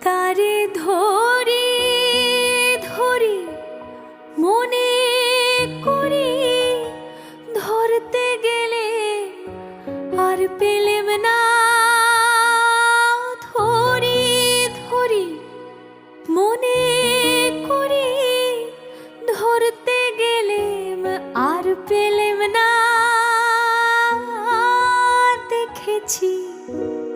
তারে ধরি ধরি মনে করি ধরতে গেলে আর পেলেম না। ধরি ধরি মনে করি ধরতে গেলেম আর পেলেম না। দেখেছি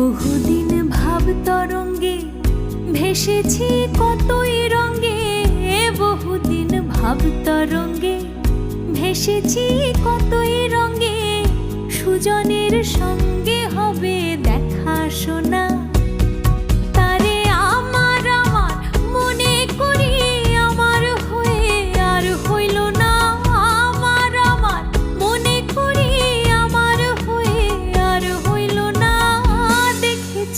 বহুদিন ভাব তরঙ্গে ভেসেছি কতই রঙ্গে বহুদিন ভাব তরঙ্গে ভেসেছি কতই রঙ্গে সুজনের সঙ্গে হবে দেখা শোনা।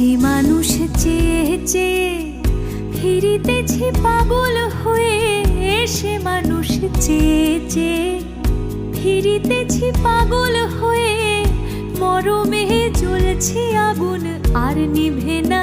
সে মানুষ চেয়ে চেয়ে, ফিরিতেছি পাগল হয়ে সে মানুষ চেয়ে চেয়ে, ফিরিতেছি পাগল হয়ে মরমে জ্বলছে আগুন আর নিভে না।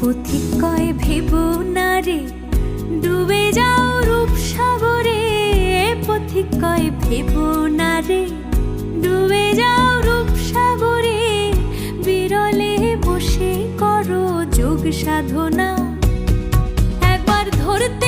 পথিক কয় ভেব না রে? ডুবে যাও রূপ সাগরে পথিক কয় ভেব না রে? ডুবে যাও রূপ সাগরে, বিরলে বসে করো যোগ সাধনা। একবার ধরতে